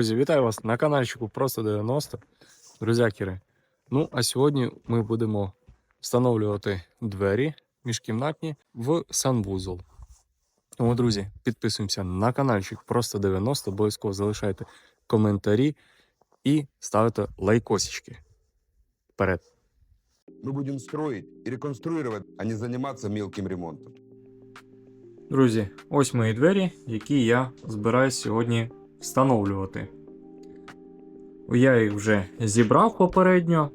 Друзі, вітаю вас на каналчику Просто 90. Друзякіри. Ну, а сьогодні ми будемо встановлювати двері міжкімнатні в санвузол. Тому, друзі, підписуємося на каналчик Просто 90, обов'язково залишайте коментарі і ставите лайкосички. Вперед. Мы будем строить и реконструировать, а не заниматься мелким ремонтом. Друзі, ось мої двері, які я збираюсь сьогодні встановлювати. Я їх вже зібрав попередньо.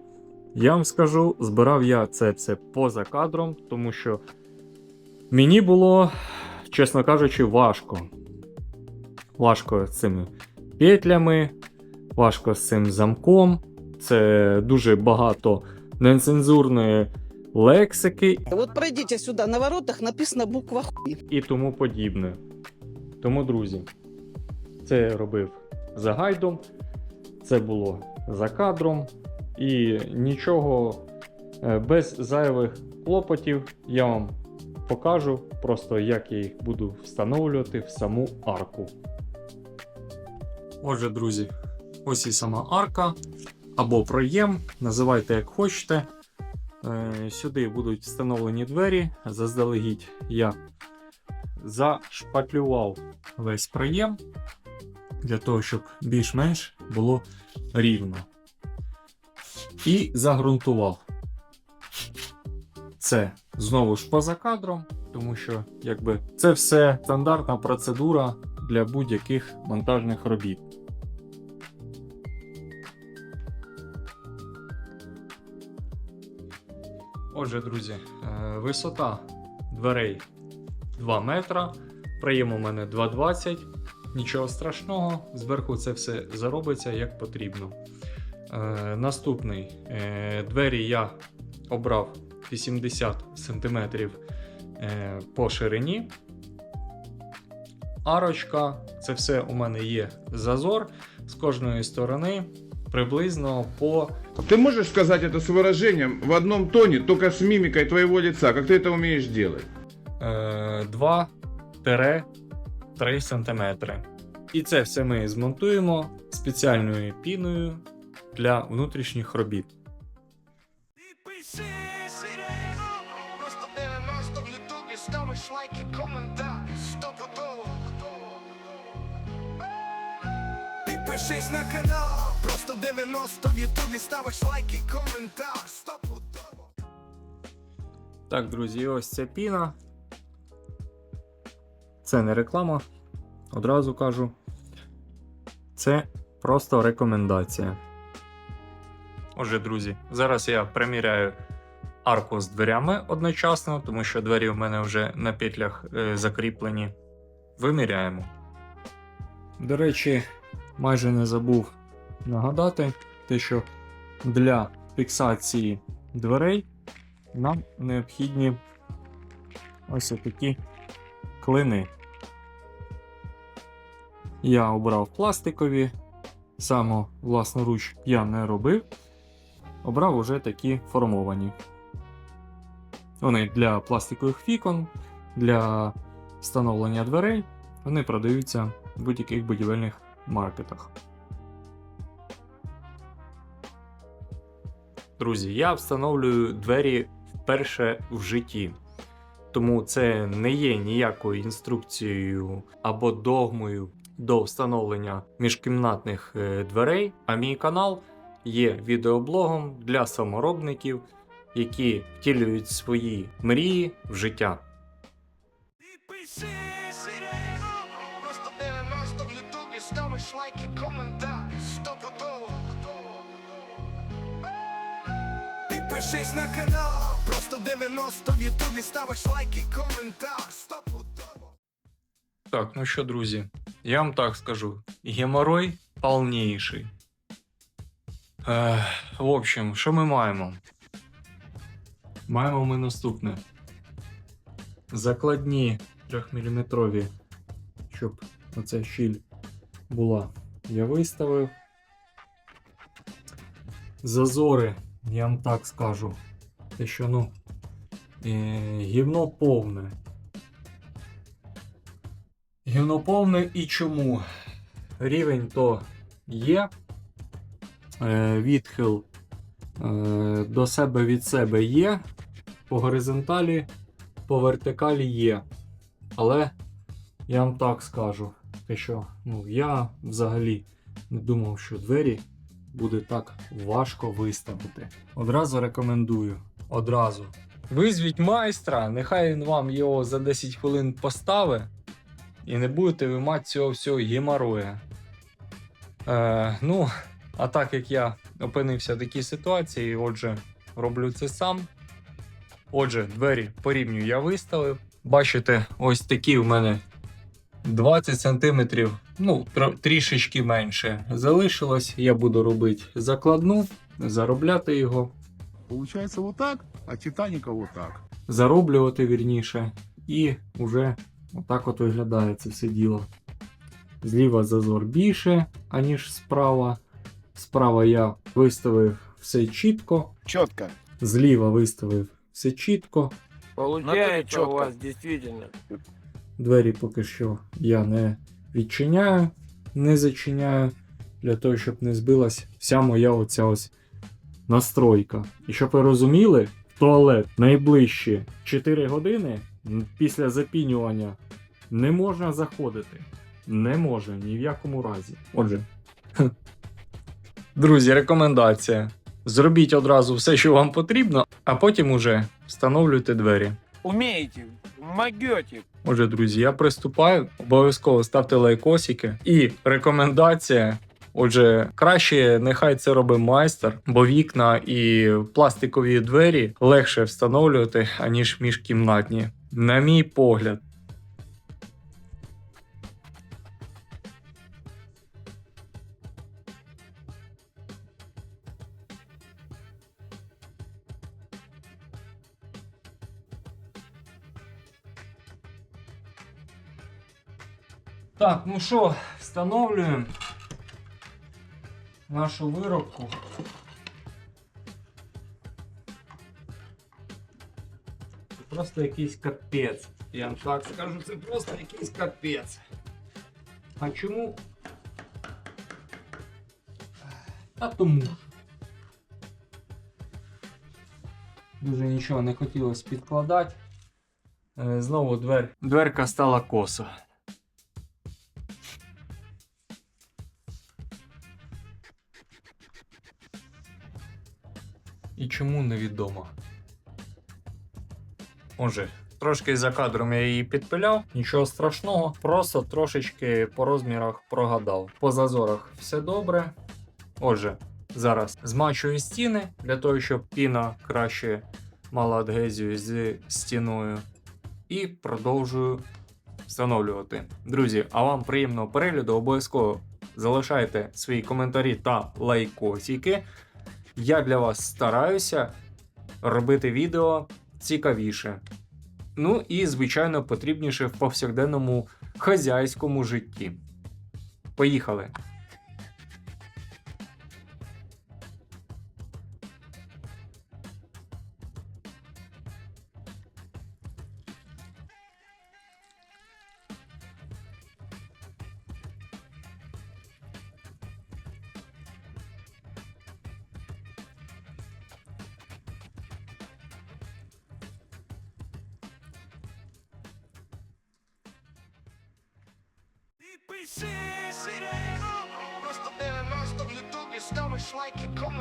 Я вам скажу, збирав я це все поза кадром, тому що мені було, чесно кажучи, важко. Важко з цими петлями, важко з цим замком. Це дуже багато нецензурної лексики Вот пройдите сюда, на воротах написано буква хуй. і тому подібне. Тому, друзі, це я робив за гайдом, це було за кадром, і нічого е, без зайвих клопотів я вам покажу, просто як я їх буду встановлювати в саму арку. Отже, друзі, ось і сама арка або проєм, називайте як хочете. Е, Сюди будуть встановлені двері. Заздалегідь я зашпатлював весь проєм для того, щоб більш-менш було рівно. І загрунтував. Це знову ж поза кадром, тому що якби це все стандартна процедура для будь-яких монтажних робіт. Отже, друзі, е, висота дверей 2 метра, проєм у мене 2,20. Нічого страшного, зверху це все заробиться як потрібно. Е, наступний е, двері я обрав 80 см е, по ширині. Арочка, це все у мене є зазор з кожної сторони приблизно по Ты можешь сказать это с выражением в одном тоне, только с мимикой твоего лица, как ты это умеешь делать? е, 2-3 см. І це все ми змонтуємо спеціальною піною для внутрішніх робіт. Пиши просто 90 в ютубі ставиш лайк і коментар. Підпишись на канал, просто 90 в ютубі ставиш лайк і коментар стопудово. Так, друзі, ось ця піна. Це не реклама, одразу кажу. Це просто рекомендація. Отже, друзі, зараз я приміряю арку з дверями одночасно, тому що двері у мене вже на петлях е, закріплені. Виміряємо. До речі, майже не забув нагадати, те, що для фіксації дверей нам необхідні ось такі клини. Я обрав пластикові, само власноруч я не робив. Обрав уже такі формовані. Вони для пластикових вікон, для встановлення дверей. Вони продаються в будь-яких будівельних маркетах. Друзі, я встановлюю двері вперше в житті. Тому це не є ніякою інструкцією або догмою до встановлення міжкімнатних е, дверей. А мій канал є відеоблогом для саморобників, які втілюють свої мрії в життя. Пиши сирену, просто Підпишись на канал, просто 90 в ютубі ставиш лайк і коментар стопудово. Так, ну що, друзі, я вам так скажу: геморой повніший. Ех, в общем, що ми маємо? Маємо ми наступне. Закладні 3-мм, щоб оця щіль була, я виставив. Зазори, я вам так скажу. Те, що ну, е, гівно повне. Гівно повне і чому? Рівень то є. Е, відхил е, до себе від себе є. По горизонталі, по вертикалі є. Але я вам так скажу, те, що ну, я взагалі не думав, що двері буде так важко виставити. Одразу рекомендую. Одразу. Визвіть майстра, нехай він вам його за 10 хвилин поставить, і не будете ви мати цього всього геморроя. Е, ну, а так як я опинився в такій ситуації, отже, роблю це сам. Отже, двері порівнюю я виставив. Бачите, ось такі в мене 20 см, ну, трішечки менше залишилось. Я буду робити закладну, заробляти його, Получается вот так, а Титаника вот так. зароблювати вірніше. І вже отак от виглядає це все діло. Зліва зазор більше, аніж справа. Справа я виставив все чітко, Четко. зліва виставив все чітко. Получается у вас действительно. Двері поки що я не відчиняю, не зачиняю, для того, щоб не збилась вся моя оця ось настройка. І щоб ви розуміли, туалет найближчі 4 години після запінювання не можна заходити. Не можна ні в якому разі. Отже. Друзі, рекомендація. Зробіть одразу все, що вам потрібно, а потім уже встановлюйте двері. Умеете, могете. Отже, друзі, я приступаю. Обов'язково ставте лайкосики. І рекомендація. Отже, краще нехай це робить майстер, бо вікна і пластикові двері легше встановлювати, аніж міжкімнатні. На мій погляд. Так, ну що, встановлюємо нашу виробку. Це просто якийсь капець. Я вам так скажу, це просто якийсь капець. А чому? Та тому. Дуже нічого не хотілося підкладати. Е, Знову двер... дверка стала косо. І чому невідомо. Отже, трошки за кадром я її підпиляв, нічого страшного, просто трошечки по розмірах прогадав. По зазорах все добре. Отже, зараз змачую стіни для того, щоб піна краще мала адгезію з стіною. І продовжую встановлювати. Друзі, а вам приємного перегляду, обов'язково залишайте свої коментарі та лайкосики. Я для вас стараюся робити відео цікавіше. Ну і, звичайно, потрібніше в повсякденному хазяйському житті. Поїхали!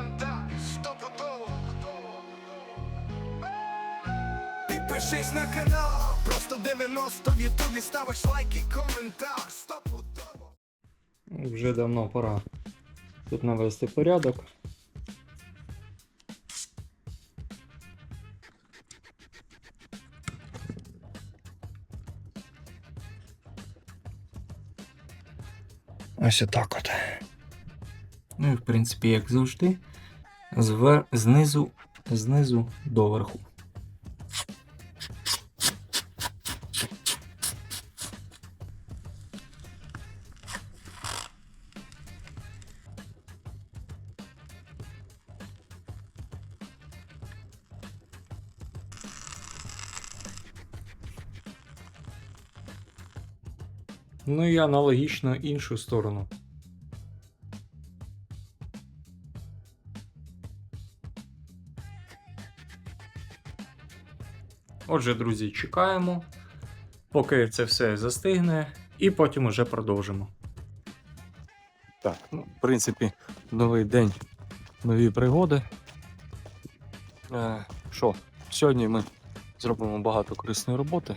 Коментар, стопудово. Підпишись на канал, просто 90 в ютубі ставиш лайки, коментар, стопудово. Вже давно пора тут навести порядок. Ось отак от. Ну і в принципі, як завжди, звер... знизу, знизу до верху. Ну і аналогічно іншу сторону. Отже, друзі, чекаємо, поки це все застигне, і потім уже продовжимо. Так, ну, в принципі, новий день, нові пригоди. Е, Що, сьогодні ми зробимо багато корисної роботи,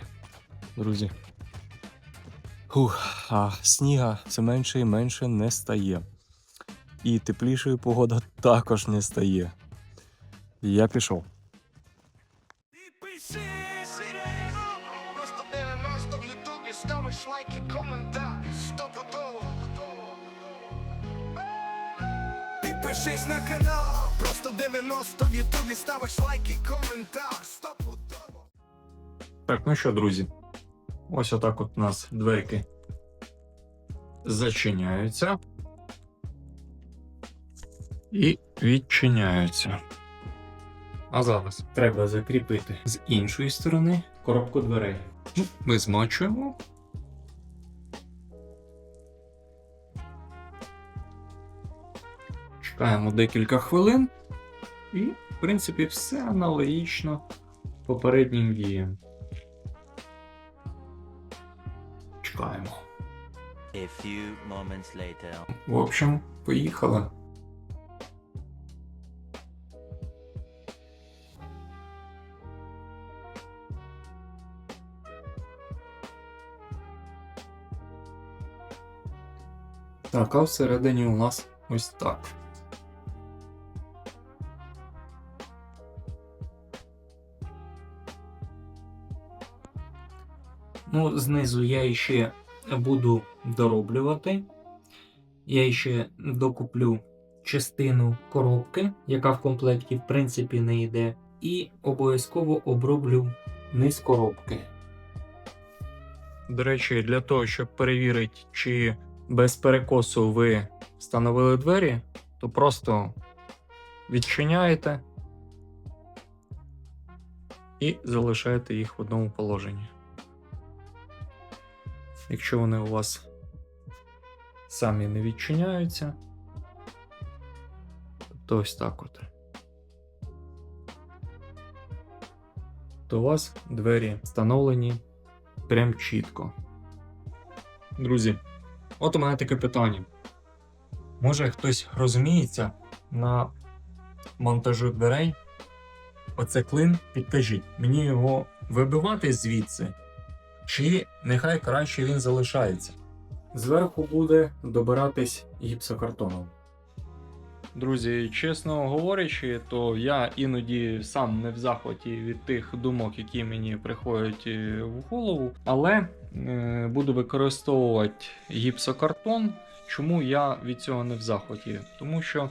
друзі. Фух, а сніга все менше і менше не стає. І теплішою погода також не стає. Я пішов. Ну що, друзі, ось отак от у нас дверки зачиняються і відчиняються. А зараз треба закріпити з іншої сторони коробку дверей. Ну, Ми змочуємо. Чекаємо декілька хвилин. І, в принципі, все аналогічно попереднім діям. A few moments later. В общем, поїхали. Так, а всередині у нас ось так. Ну, знизу я ще буду дороблювати. Я ще докуплю частину коробки, яка в комплекті в принципі не йде, і обов'язково оброблю низ коробки. До речі, для того, щоб перевірити, чи без перекосу ви встановили двері, то просто відчиняєте і залишаєте їх в одному положенні. Якщо вони у вас самі не відчиняються, то ось так от. То у вас двері встановлені прям чітко. Друзі, от у мене таке питання. Може хтось розуміється на монтажу дверей? Оце клин, підкажіть, мені його вибивати звідси, чи нехай краще він залишається. Зверху буде добиратись гіпсокартоном. Друзі, чесно говорячи, то я іноді сам не в захваті від тих думок, які мені приходять е, в голову, але е, буду використовувати гіпсокартон. Чому я від цього не в захваті? Тому що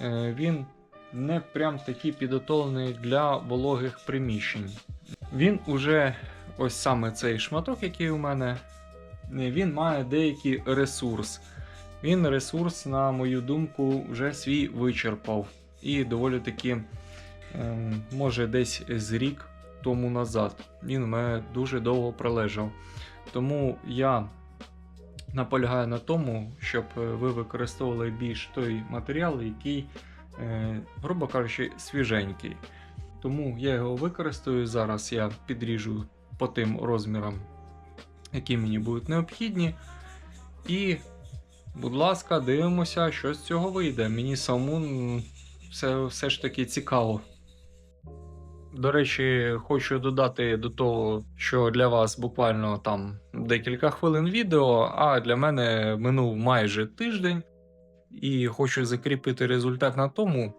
е, він не прям такий підготовлений для вологих приміщень. Він уже ось саме цей шматок, який у мене, він має деякий ресурс. Він ресурс, на мою думку, вже свій вичерпав. І доволі таки, е, може, десь з рік тому назад. Він у мене дуже довго пролежав. Тому я наполягаю на тому, щоб е, ви використовували більш той матеріал, який, е, грубо кажучи, свіженький. Тому я його використаю. Зараз я підріжу по тим розмірам, які мені будуть необхідні. І, будь ласка, дивимося, що з цього вийде. Мені самому м, все, все ж таки цікаво. До речі, хочу додати до того, що для вас буквально там декілька хвилин відео, а для мене минув майже тиждень. І хочу закріпити результат на тому,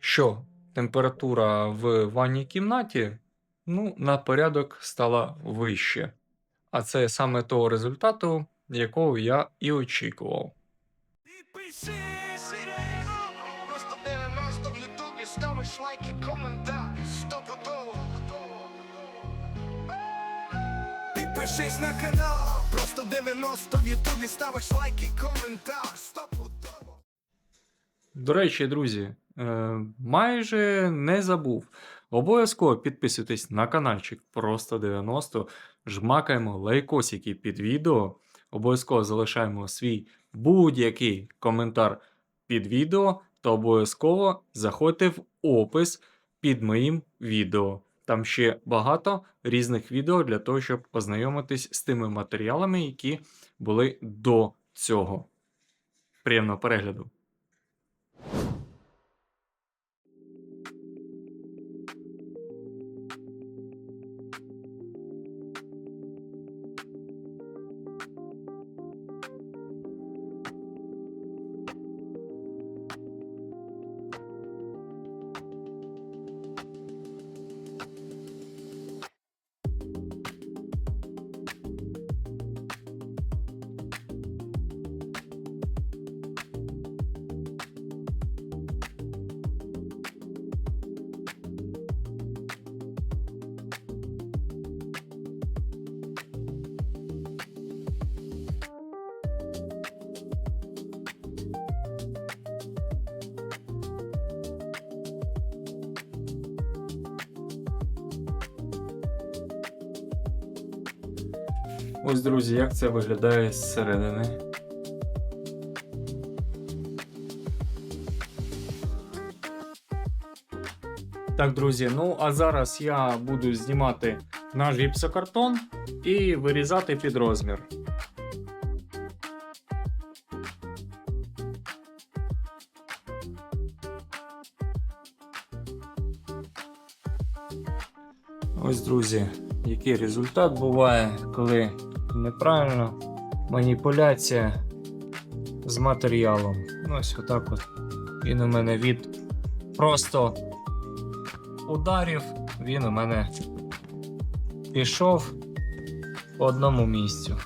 що температура в ванній кімнаті ну, на порядок стала вище. А це саме того результату, якого я і очікував. Підпишись, просто 90 в ютубі ставиш лайк і коментар. Стопудово. Підпишись на канал, просто 90 в ютубі ставиш лайк і коментар. Стопудово. До речі, друзі, е, майже не забув. Обов'язково підписуйтесь на каналчик Просто 90, жмакаємо лайкосики під відео. Обов'язково залишаємо свій будь-який коментар під відео та обов'язково заходьте в опис під моїм відео. Там ще багато різних відео для того, щоб познайомитись з тими матеріалами, які були до цього. Приємного перегляду. Ось, друзі, як це виглядає зсередини. Так, друзі, ну а зараз я буду знімати наш гіпсокартон і вирізати під розмір. Ось, друзі, який результат буває, коли неправильно маніпуляція з матеріалом. Ну, Ось отак от. Він у мене від просто ударів, він у мене пішов по одному місцю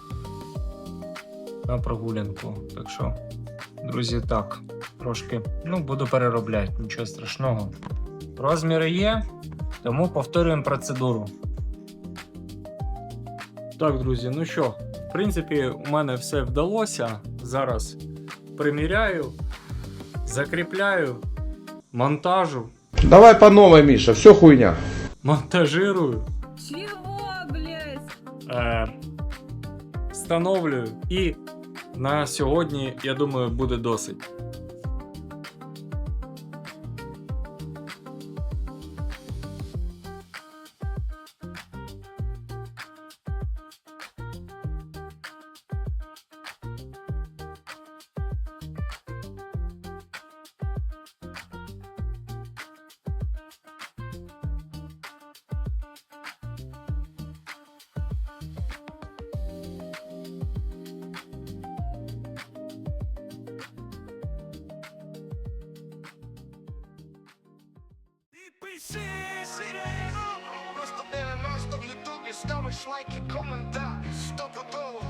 на прогулянку. Так що, друзі, так, трошки ну, буду переробляти, нічого страшного. Розміри є, тому повторюємо процедуру. Так, друзі, ну що, в принципі, у мене все вдалося. Зараз приміряю, закріпляю, монтажу, Давай по новой, Миша, все хуйня. монтажирую, Чего, блядь? е, встановлюю і на сьогодні, я думаю, буде досить. Просто 90 в ютубі ставиш лайк і коментар. Стопудово.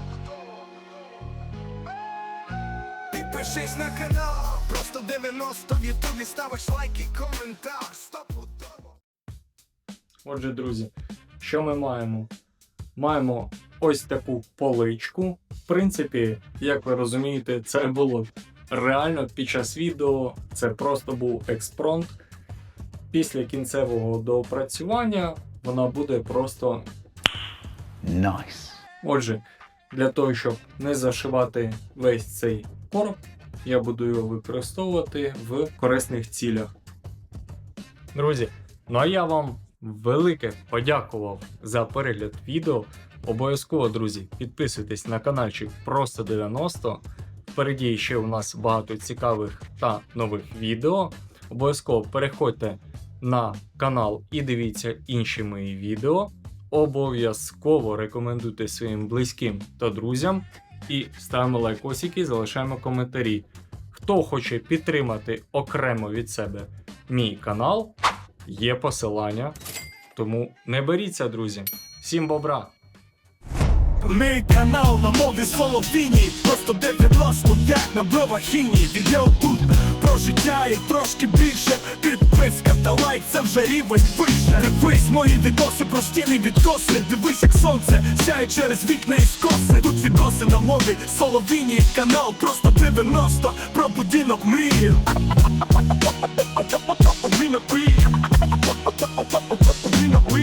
Підпишись на канал, просто 90 в ютубі ставиш лайк і коментар. Стопудово. Отже, друзі, що ми маємо? Маємо ось таку поличку. В принципі, як ви розумієте, це було реально під час відео. Це просто був експронт. Після кінцевого доопрацювання вона буде просто. Найс. Отже, для того, щоб не зашивати весь цей короб, я буду його використовувати в корисних цілях. Друзі, ну а я вам велике подякував за перегляд відео. Обов'язково, друзі, підписуйтесь на каналчик Просто 90. Впереді ще у нас багато цікавих та нових відео. Обов'язково переходьте на канал і дивіться інші мої відео. Обов'язково рекомендуйте своїм близьким та друзям. І ставимо лайкосики, залишаємо коментарі. Хто хоче підтримати окремо від себе мій канал, є посилання. Тому не беріться, друзі. Всім бобра! Мій канал на моди соловіні Просто 90 як на бровахіні Відео тут життя і трошки більше. Підписка та лайк, це вже рівень вище. Дивись, мої відоси, прості не відкоси. Дивись, як сонце сяє через вікна і скоси. Тут відоси на мові, соловіні, канал, просто 90 про будинок мрії. Мінопи, мінопи